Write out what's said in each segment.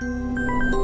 Música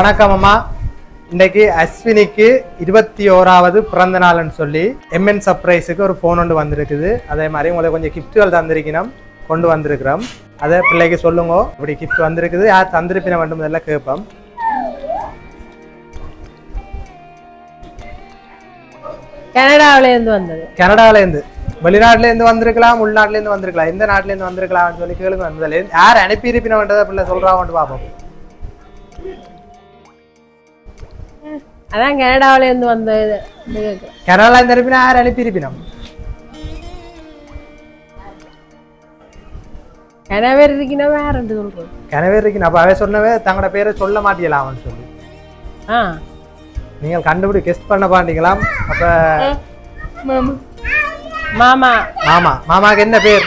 வணக்கம்மா இன்னைக்கு அஸ்வினிக்கு இருபத்தி ஓராவது பிறந்த நாள்னு சொல்லி எம்என் சர்ப்ரைஸுக்கு ஒரு ஃபோன் ஒன்று வந்திருக்குது. அதே மாதிரி உங்களுக்கு கொஞ்சம் கிஃப்ட்டுகள் தந்திருக்கணும். கொண்டு வந்திருக்கிறோம். அதை பிள்ளைக்கு சொல்லுங்க. இப்படி கிஃப்ட் வந்திருக்குது. யார் தந்திருப்பின வேண்டும் இதெல்லாம் கேட்போம். கனடாவிலேருந்து வந்தது. கனடாவிலேருந்து. வெளிநாட்டிலேருந்து வந்திருக்கலாம் உள்நாட்டிலேருந்து வந்திருக்கலாம். எந்த நாட்டிலேருந்து வந்திருக்கலாம்னு சொல்லி கேளுங்க. வந்ததுலேருந்து யார் அனுப்பியிருப்பினவன்றதை பிள்ளை சொல்கிறாங்கன்னு பார்ப்போம் அதான் கனடாவிலேருந்து வந்த கனடாவில் இருப்பினா யார் அனுப்பியிருப்பினோம்? கனவேர் இருக்கினவே யார் என்று சொல்கிறோம் கனவேர் இருக்கின அப்போ அவ சொன்னவே தங்களோட பேரை சொல்ல மாட்டியலாம் அவன் சொல்லி? ஆ. நீங்கள் கண்டுபிடி கெஸ்ட் பண்ண பாண்டிங்களாம் அப்ப மாமா. மாமா. மாமாக்கு என்ன பேர்?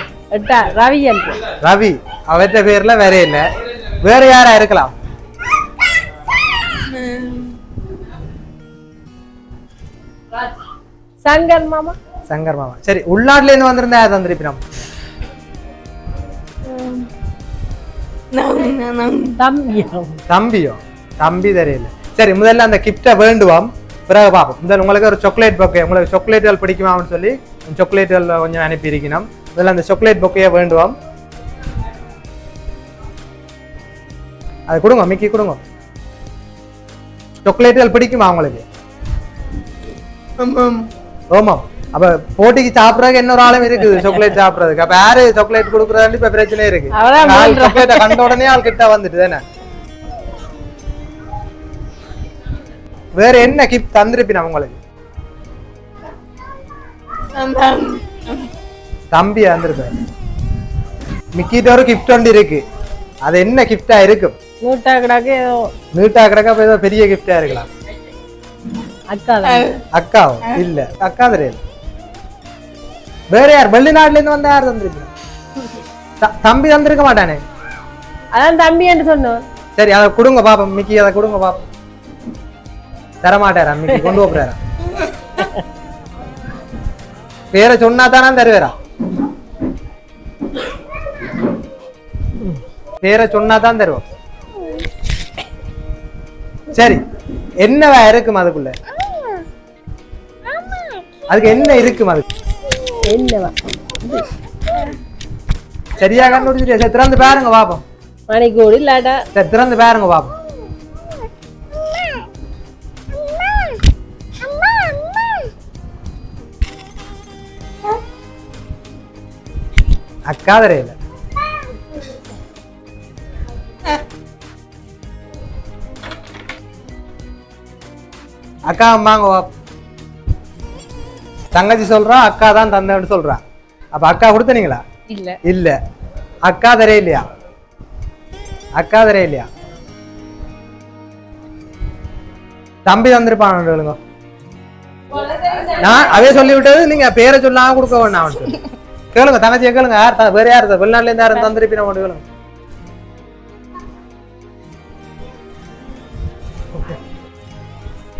ரவி ரவி. அவற்ற பேரில் வேற இல்லை வேற யாரா இருக்கலாம்? சங்கர் மாமா. சங்கர் மாமா. சரி உள்நாட்டுல இருந்து வந்திருந்தா யார் தந்திருப்பினம் தம்பியோ. தம்பி தெரியல. சரி முதல்ல அந்த கிஃப்டை வேண்டுவோம். பிறகு பார்ப்போம். முதல்ல உங்களுக்கு ஒரு சாக்லேட் பொக்கே உங்களுக்கு சாக்லேட்டுகள் பிடிக்குமான்னு சொல்லி சாக்லேட்டுகள் கொஞ்சம் அனுப்பி இருக்கணும் முதல்ல அந்த சாக்லேட் பொக்கையை வேண்டுவோம். அது கொடுங்க மிக்கி கொடுங்க. சாக்லேட்டுகள் பிடிக்குமா உங்களுக்கு? ஓமாம் அப்ப போட்டிக்கு சாப்பிடறதுக்கு இன்னொரு ஆளும் இருக்குது? சாக்லேட் சாப்பிடறதுக்கு. அப்ப யாரு சாக்லேட் கொடுக்குறதாண்டி இப்ப பிரச்சனை இருக்கு. சாக்லேட்டை கண்ட உடனே ஆள் கிட்ட வந்துட்டு தானே? வேற என்ன கிஃப்ட் தந்திருப்பினா உங்களுக்கு தம்பி வந்திருப்பாரு மிக்கிட்ட ஒரு கிஃப்ட் ஒன்று இருக்கு. அது என்ன கிஃப்டா இருக்கும்? நூட்டா கிடாக்கு ஏதோ. நீட்டா கிடக்க ஏதோ பெரிய கிஃப்டா இருக்கலாம். அக்கா இல்ல. அக்கா தெரியல வேற யார்? வெளிநாட்டுல இருந்து வந்தா யார் தந்திருப்பீங்க த- தம்பி தந்திருக்க மாட்டானே? அதான் தம்பி என்று சொன்னோம். சரி அதை கொடுங்க பாப்போம். மிக்கி அதை கொடுங்க பாப்போம். தர மாட்டாரா மிக்கி கொண்டு போறாரா? பேரை சொன்னா தானே தருவாரா? பேரை சொன்னா தான் தருவோம். சரி என்னவா இருக்கும் அதுக்குள்ள? அதுக்கு என்ன அதுக்கு என்னவா? சரியா கண்டுபிடிச்சிட்டு சரி திறந்து பாருங்க பாப்போம். மணிக்கூடி இல்லாட்டா? சரி திறந்து பாருங்க பாப்போம். அக்கா தெரியல அக்கா அம்மாங்க பாப்போம். தங்கச்சி சொல்றா அக்கா தான் தந்தேன்னு சொல்றா. அப்ப அக்கா கொடுத்தனீங்களா? இல்ல. இல்ல. அக்கா தெரியலையா அக்கா தெரியலையா தம்பி தந்திருப்பான் கேளுங்க நான் அதே சொல்லி விட்டது நீங்க பேரை சொல்லாம கொடுக்க வேண்டாம் கேளுங்க தங்கச்சியை கேளுங்க. யார் வேற யார் வெளிநாட்டுல இருந்து யாரும் தந்திருப்பின மட்டும் கேளுங்க.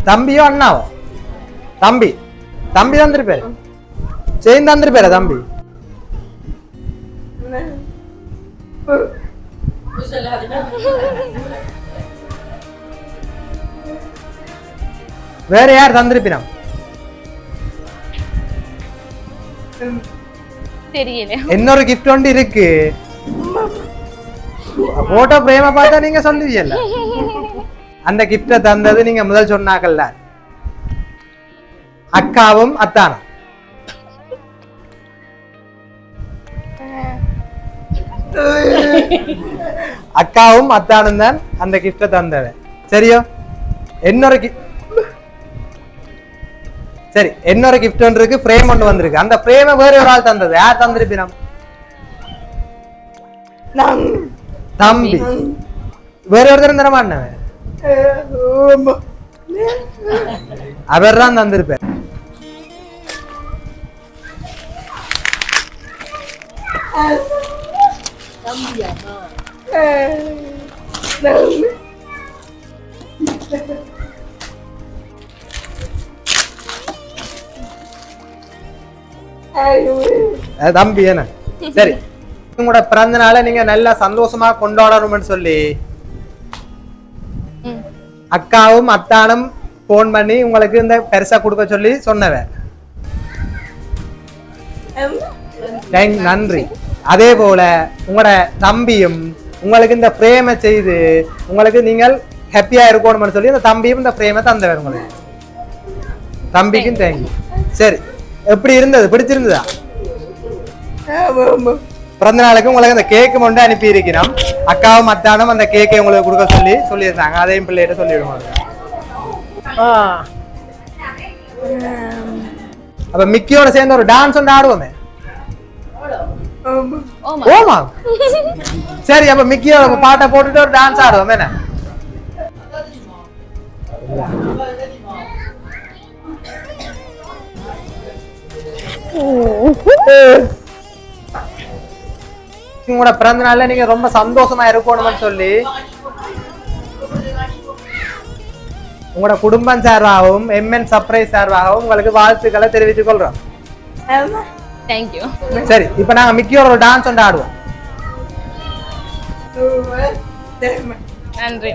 தம்பியோ அண்ணாவோ? தம்பி. தம்பி தந்திருப்பாரு செயின் தந்திருப்பாரு தம்பி? வேற யார் தந்திருப்பினம் தெரியல. இன்னொரு கிஃப்ட் ஒன்று இருக்கு. போட்டோ பிரேம பார்த்தா நீங்க சொல்லுவீங்கல்ல. அந்த கிஃப்ட தந்தது நீங்க முதல் சொன்னாக்கல்ல அக்காவும் அத்தானும் அக்காவும் அத்தானும் தான் அந்த கிஃப்ட தந்தது சரியோ? gift- சரி இன்னொரு கிஃப்ட் ஒன்று இருக்கு ஃப்ரேம் ஒன்று வந்திருக்கு. அந்த ஃப்ரேமை வேற ஒரு ஆள் தந்தது. யார் தந்திருப்பினம் தம்பி. வேற ஒருத்தர் தர மாட்டேன் அவர் தான் தந்திருப்பார். அது தம்பி என்ன? சரி. உங்களோட பிறந்த நாளை நீங்க நல்லா சந்தோஷமா கொண்டாடணும்னு சொல்லி அக்காவும் அத்தானும் போன் பண்ணி உங்களுக்கு இந்த பெருசா கொடுக்க சொல்லி சொன்னவன் நன்றி. அதே போல உங்களோட தம்பியும் உங்களுக்கு இந்த பிரேமை செய்து உங்களுக்கு நீங்கள் ஹாப்பியா இருக்கணும்னு சொல்லி இந்த தம்பியும் இந்த பிரேமை தந்தவர் உங்களுக்கு தம்பிக்கும் தேங்க்யூ சரி எப்படி இருந்தது? பிடிச்சிருந்ததா? பிறந்த நாளுக்கு உங்களுக்கு அந்த கேக்கு மட்டும் அனுப்பி இருக்கிறோம். அக்காவும் அத்தானும் அந்த கேக்கை உங்களுக்கு கொடுக்க சொல்லி சொல்லியிருந்தாங்க. அதையும் பிள்ளைகிட்ட சொல்லிடுவோம் ஆ. அப்ப மிக்கியோட சேர்ந்து ஒரு டான்ஸ் ஒன்று ஆடுவோமே. ஓமா. சரி அப்ப மிக்கியோ பாட்டை போட்டுட்டு ஒரு டான்ஸ் ஆடுவோம். என்ன? உங்களோட பிறந்த நாள்ல நீங்க ரொம்ப சந்தோஷமா இருக்கணும்னு சொல்லி. உங்களோட குடும்பம் சார்பாகவும் எம்என் சர்ப்ரைஸ் சார்பாகவும் உங்களுக்கு வாழ்த்துக்களை தெரிவித்துக் கொள்றோம். தேங்க்யூ சரி இப்போ நாங்க மிக்கியோட ஒரு டான்ஸ் வந்து ஆடுவோம். நன்றி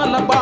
மலபா